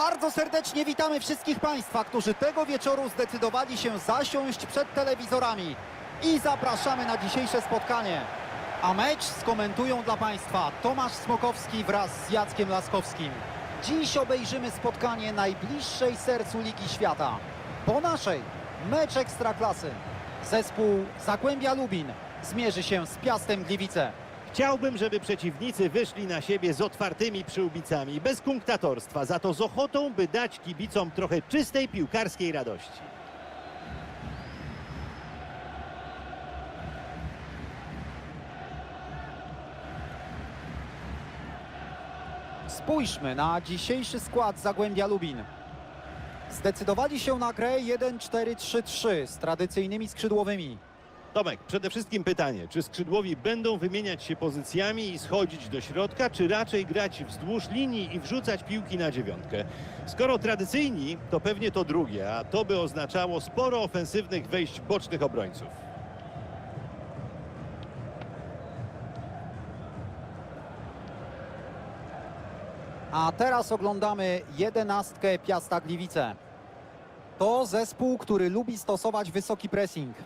Bardzo serdecznie witamy wszystkich Państwa, którzy tego wieczoru zdecydowali się zasiąść przed telewizorami i zapraszamy na dzisiejsze spotkanie. A mecz skomentują dla Państwa Tomasz Smokowski wraz z Jackiem Laskowskim. Dziś obejrzymy spotkanie najbliższej sercu Ligi Świata. Po naszej mecz Ekstraklasy. Zespół Zagłębia Lubin zmierzy się z Piastem Gliwice. Chciałbym, żeby przeciwnicy wyszli na siebie z otwartymi przyłbicami, bez kunktatorstwa, za to z ochotą, by dać kibicom trochę czystej piłkarskiej radości. Spójrzmy na dzisiejszy skład Zagłębia Lubin. Zdecydowali się na grę 1-4-3-3 z tradycyjnymi skrzydłowymi. Tomek, przede wszystkim pytanie, czy skrzydłowi będą wymieniać się pozycjami i schodzić do środka, czy raczej grać wzdłuż linii i wrzucać piłki na dziewiątkę? Skoro tradycyjni, to pewnie to drugie, a to by oznaczało sporo ofensywnych wejść bocznych obrońców. A teraz oglądamy jedenastkę Piasta Gliwice. To zespół, który lubi stosować wysoki pressing.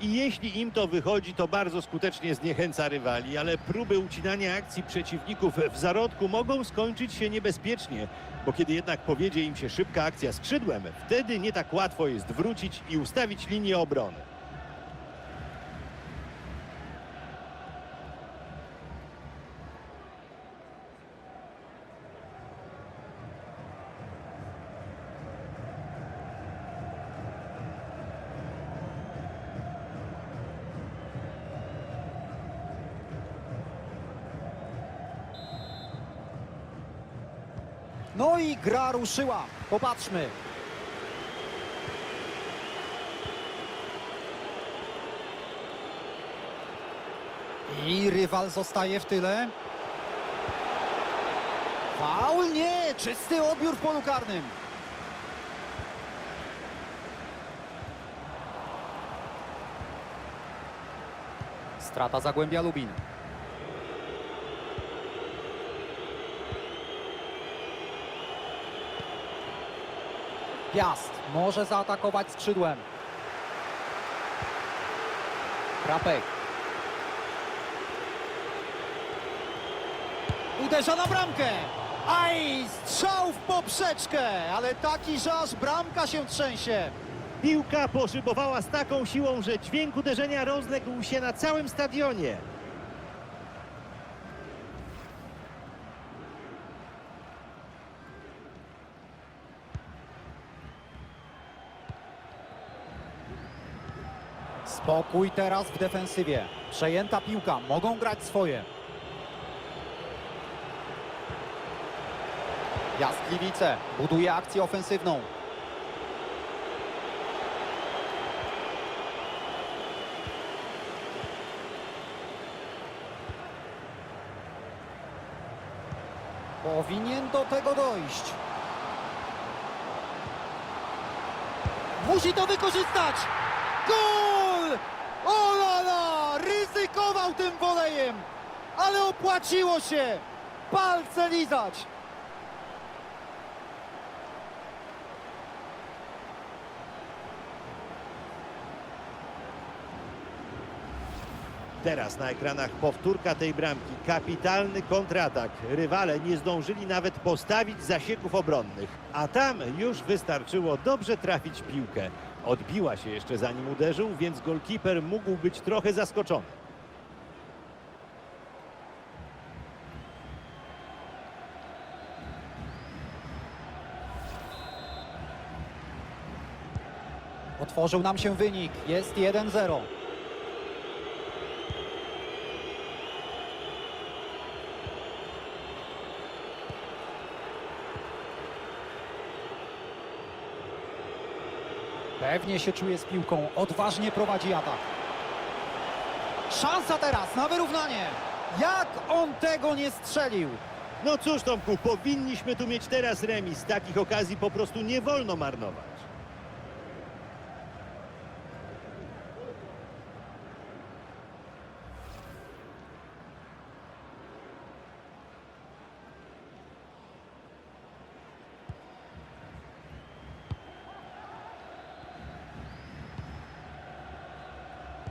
I jeśli im to wychodzi, to bardzo skutecznie zniechęca rywali, ale próby ucinania akcji przeciwników w zarodku mogą skończyć się niebezpiecznie, bo kiedy jednak powiedzie im się szybka akcja skrzydłem, wtedy nie tak łatwo jest wrócić i ustawić linię obrony. No i gra ruszyła. Popatrzmy. I rywal zostaje w tyle. Faul nie, czysty odbiór w polu karnym. Strata Zagłębia Lubin. Piast może zaatakować skrzydłem. Krapek. Uderza na bramkę. Aj, strzał w poprzeczkę, ale taki, że aż bramka się trzęsie. Piłka poszybowała z taką siłą, że dźwięk uderzenia rozległ się na całym stadionie. Spokój teraz w defensywie. Przejęta piłka, mogą grać swoje. Jaskliwice buduje akcję ofensywną. Powinien do tego dojść. Musi to wykorzystać! Gol! Ryzykował tym wolejem, ale opłaciło się! Palce lizać! Teraz na ekranach powtórka tej bramki. Kapitalny kontratak. Rywale nie zdążyli nawet postawić zasieków obronnych. A tam już wystarczyło dobrze trafić piłkę. Odbiła się jeszcze zanim uderzył, więc golkiper mógł być trochę zaskoczony. Otworzył nam się wynik. Jest 1-0. Pewnie się czuje z piłką. Odważnie prowadzi atak. Szansa teraz na wyrównanie. Jak on tego nie strzelił? No cóż Tomku, powinniśmy tu mieć teraz remis. Takich okazji po prostu nie wolno marnować.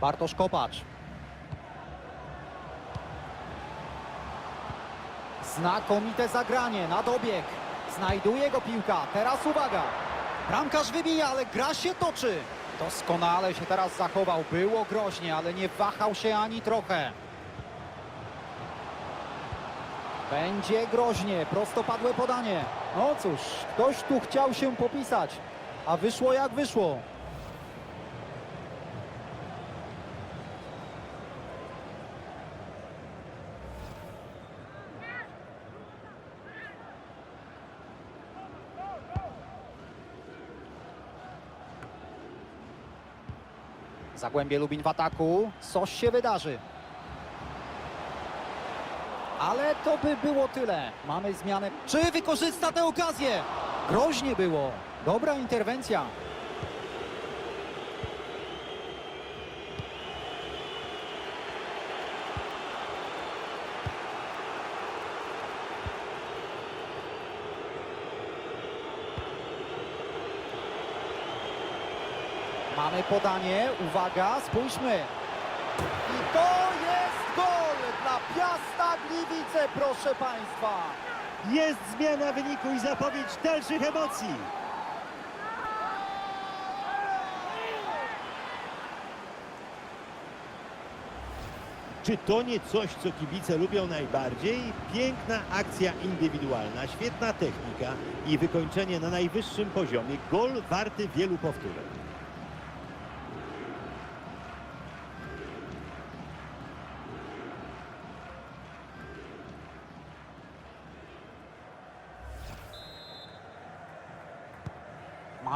Bartosz Kopacz. Znakomite zagranie na dobieg. Znajduje go piłka. Teraz uwaga. Bramkarz wybija, ale gra się toczy. Doskonale się teraz zachował. Było groźnie, ale nie wahał się ani trochę. Będzie groźnie. Prostopadłe podanie. No cóż, ktoś tu chciał się popisać. A wyszło jak wyszło. Zagłębie Lubin w ataku. Coś się wydarzy. Ale to by było tyle. Mamy zmianę. Czy wykorzysta tę okazję? Groźnie było. Dobra interwencja. Mamy podanie. Uwaga, spójrzmy. I to jest gol dla Piasta Gliwice, proszę Państwa. Jest zmiana wyniku i zapowiedź dalszych emocji. Czy to nie coś, co kibice lubią najbardziej? Piękna akcja indywidualna, świetna technika i wykończenie na najwyższym poziomie. Gol warty wielu powtórek.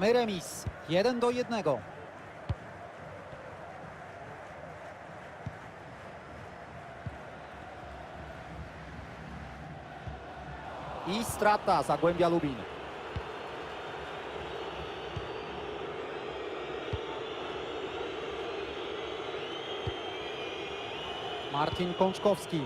Mamy remis. Jeden do jednego. I strata Zagłębia Lubin. Martin Kączkowski.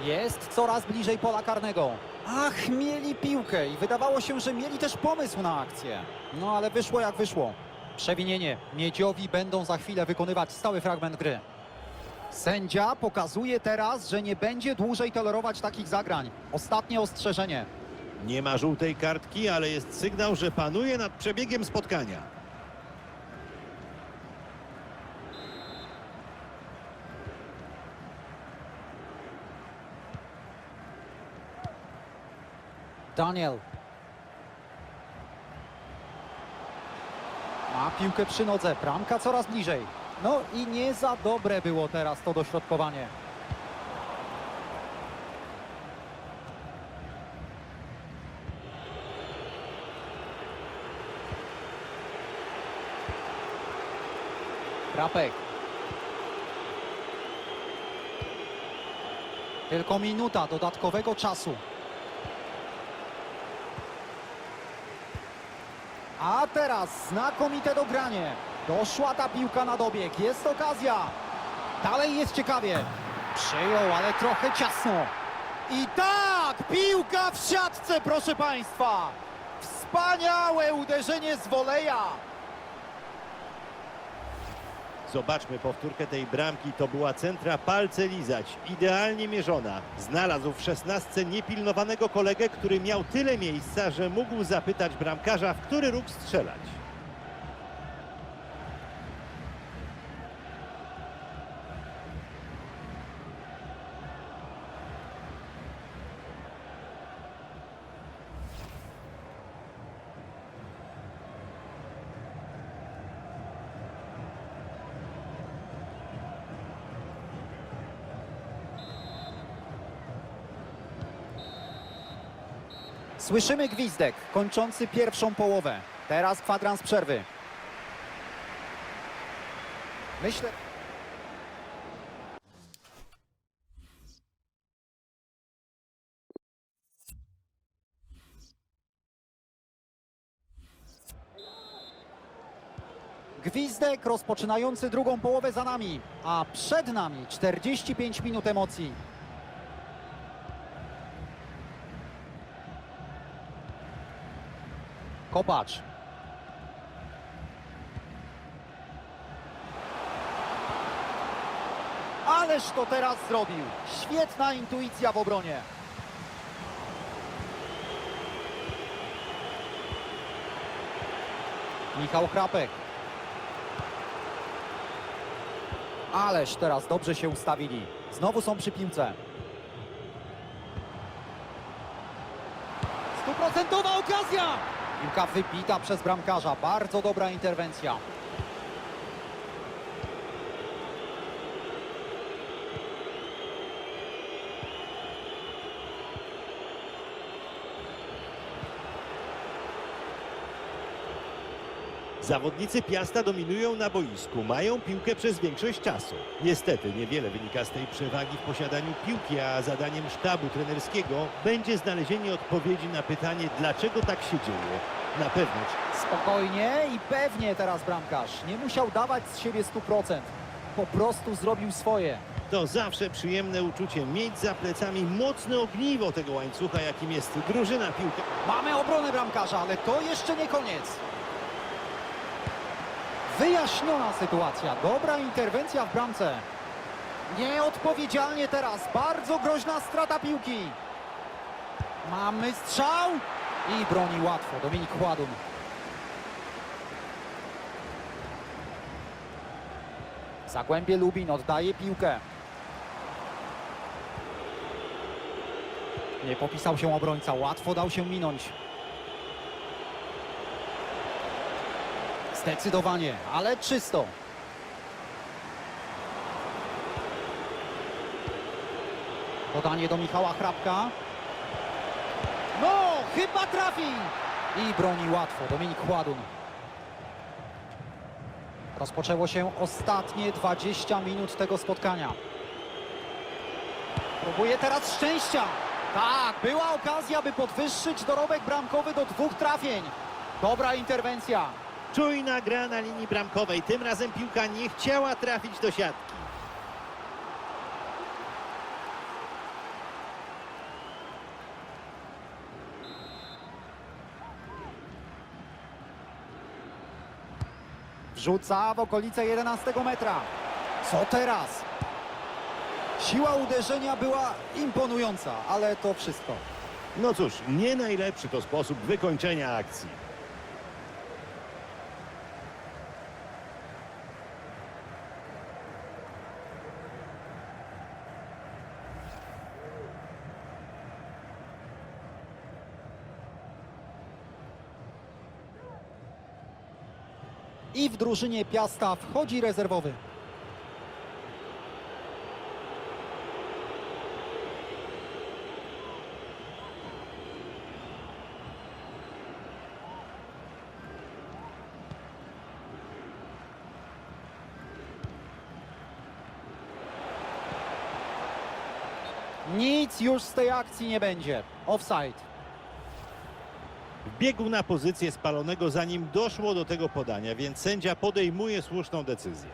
Jest coraz bliżej pola karnego. Ach, mieli piłkę i wydawało się, że mieli też pomysł na akcję. No ale wyszło jak wyszło. Przewinienie. Miedziowi będą za chwilę wykonywać stały fragment gry. Sędzia pokazuje teraz, że nie będzie dłużej tolerować takich zagrań. Ostatnie ostrzeżenie. Nie ma żółtej kartki, ale jest sygnał, że panuje nad przebiegiem spotkania. Daniel. Ma piłkę przy nodze. Bramka coraz bliżej. No i nie za dobre było teraz to dośrodkowanie. Krapek. Tylko minuta dodatkowego czasu. A teraz znakomite dogranie. Doszła ta piłka na dobieg. Jest okazja. Dalej jest ciekawie. Przyjął, ale trochę ciasno. I tak, piłka w siatce, proszę Państwa. Wspaniałe uderzenie z woleja. Zobaczmy powtórkę tej bramki. To była centra palce lizać. Idealnie mierzona. Znalazł w szesnastce niepilnowanego kolegę, który miał tyle miejsca, że mógł zapytać bramkarza, w który róg strzelać. Słyszymy gwizdek kończący pierwszą połowę. Teraz kwadrans przerwy. Myślę... Gwizdek rozpoczynający drugą połowę za nami, a przed nami 45 minut emocji. Kopacz. Ależ to teraz zrobił. Świetna intuicja w obronie. Michał Chrapek. Ależ teraz dobrze się ustawili. Znowu są przy piłce. Stuprocentowa okazja! Piłka wybita przez bramkarza. Bardzo dobra interwencja. Zawodnicy Piasta dominują na boisku, mają piłkę przez większość czasu. Niestety niewiele wynika z tej przewagi w posiadaniu piłki, a zadaniem sztabu trenerskiego będzie znalezienie odpowiedzi na pytanie, dlaczego tak się dzieje. Na pewność Spokojnie i pewnie teraz bramkarz. Nie musiał dawać z siebie 100%. Po prostu zrobił swoje. to zawsze przyjemne uczucie mieć za plecami mocne ogniwo tego łańcucha, jakim jest drużyna piłka. Mamy obronę bramkarza, ale to jeszcze nie koniec. Wyjaśniona sytuacja. Dobra interwencja w bramce. Nieodpowiedzialnie teraz. Bardzo groźna strata piłki. Mamy strzał i broni łatwo. Dominik Chładun. Zagłębie Lubin oddaje piłkę. Nie popisał się obrońca. Łatwo dał się minąć. Zdecydowanie, ale czysto. Podanie do Michała Hrabka. No, chyba trafi! I broni łatwo Dominik Chładun. Rozpoczęło się ostatnie 20 minut tego spotkania. Próbuje teraz szczęścia. Tak, była okazja, by podwyższyć dorobek bramkowy do dwóch trafień. Dobra interwencja. Czujna gra na linii bramkowej. Tym razem piłka nie chciała trafić do siatki. Wrzuca w okolice 11 metra. Co teraz? Siła uderzenia była imponująca, ale to wszystko. No cóż, nie najlepszy to sposób wykończenia akcji. I w drużynie Piasta wchodzi rezerwowy. Nic już z tej akcji nie będzie. Offside. Biegł na pozycję spalonego zanim doszło do tego podania, więc sędzia podejmuje słuszną decyzję.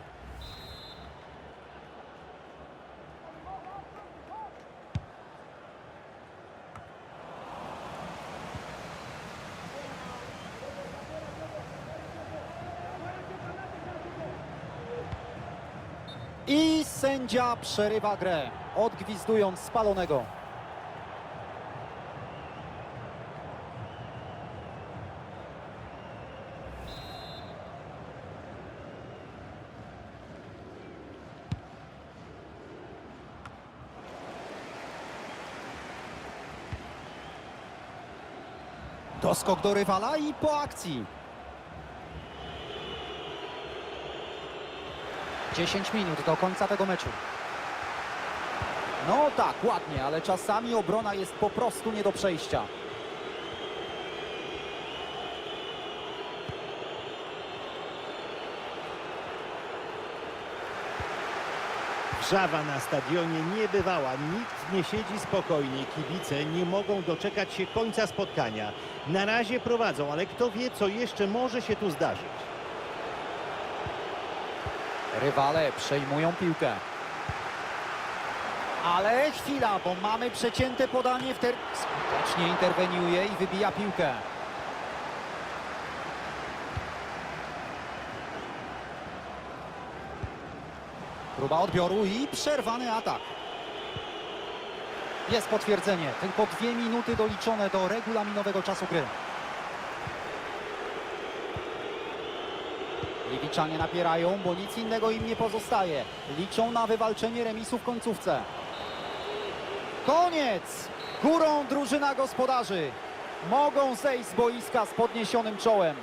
I sędzia przerywa grę, odgwizdując spalonego. Doskok do rywala i po akcji. 10 minut do końca tego meczu. No tak, ładnie, ale czasami obrona jest po prostu nie do przejścia. Wrzawa na stadionie nie bywała, nikt nie siedzi spokojnie, kibice nie mogą doczekać się końca spotkania. Na razie prowadzą, ale kto wie, co jeszcze może się tu zdarzyć. Rywale przejmują piłkę. Ale chwila, bo mamy przecięte podanie w ter... Skutecznie interweniuje i wybija piłkę. Próba odbioru i przerwany atak. Jest potwierdzenie. Tylko dwie minuty doliczone do regulaminowego czasu gry. Gliwiczanie napierają, bo nic innego im nie pozostaje. Liczą na wywalczenie remisu w końcówce. Koniec! Górą drużyna gospodarzy. Mogą zejść z boiska z podniesionym czołem.